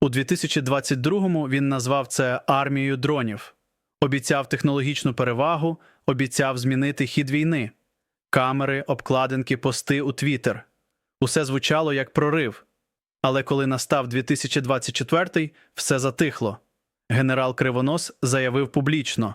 У 2022-му він назвав це армією дронів, обіцяв технологічну перевагу, обіцяв змінити хід війни, камери, обкладинки, пости у Твіттер. Усе звучало як прорив. Але коли настав 2024-й, все затихло. Генерал Кривонос заявив публічно: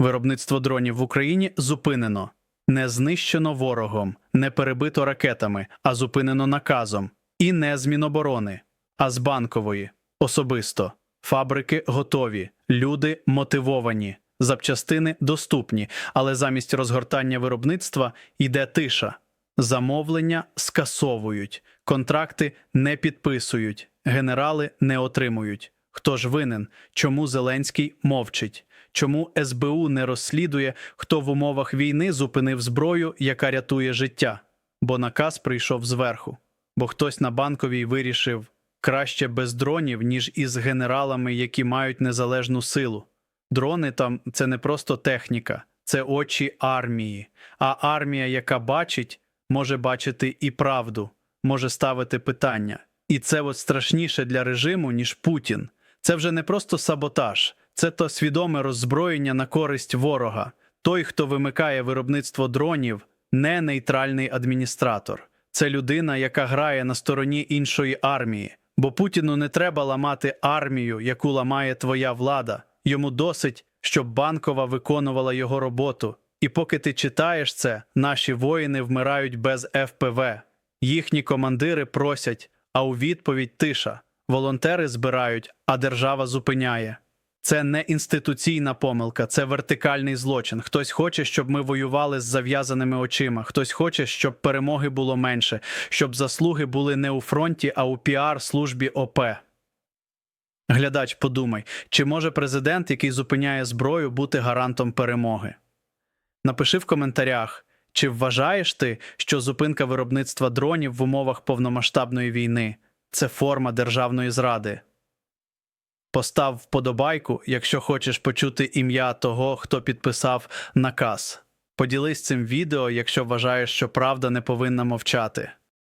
виробництво дронів в Україні зупинено. Не знищено ворогом, не перебито ракетами, а зупинено наказом. І не з Міноборони, а з банкової. Особисто. Фабрики готові, люди мотивовані, запчастини доступні, але замість розгортання виробництва йде тиша. Замовлення скасовують, контракти не підписують, генерали не отримують. Хто ж винен? Чому Зеленський мовчить? Чому СБУ не розслідує, хто в умовах війни зупинив зброю, яка рятує життя? Бо наказ прийшов зверху. Бо хтось на банковій вирішив краще без дронів, ніж із генералами, які мають незалежну силу. Дрони там це не просто техніка, це очі армії. А армія, яка бачить, може бачити і правду, може ставити питання. І це от страшніше для режиму, ніж Путін. Це вже не просто саботаж, це то свідоме роззброєння на користь ворога. Той, хто вимикає виробництво дронів, не нейтральний адміністратор. Це людина, яка грає на стороні іншої армії. Бо Путіну не треба ламати армію, яку ламає твоя влада. Йому досить, щоб банкова виконувала його роботу. І поки ти читаєш це, наші воїни вмирають без ФПВ. Їхні командири просять, а у відповідь тиша. Волонтери збирають, а держава зупиняє. Це не інституційна помилка, це вертикальний злочин. Хтось хоче, щоб ми воювали з зав'язаними очима. Хтось хоче, щоб перемоги було менше, щоб заслуги були не у фронті, а у піар-службі ОП. Глядач, подумай, чи може президент, який зупиняє зброю, бути гарантом перемоги? Напиши в коментарях, чи вважаєш ти, що зупинка виробництва дронів в умовах повномасштабної війни це форма державної зради? Постав вподобайку, якщо хочеш почути ім'я того, хто підписав наказ. Поділись цим відео, якщо вважаєш, що правда не повинна мовчати.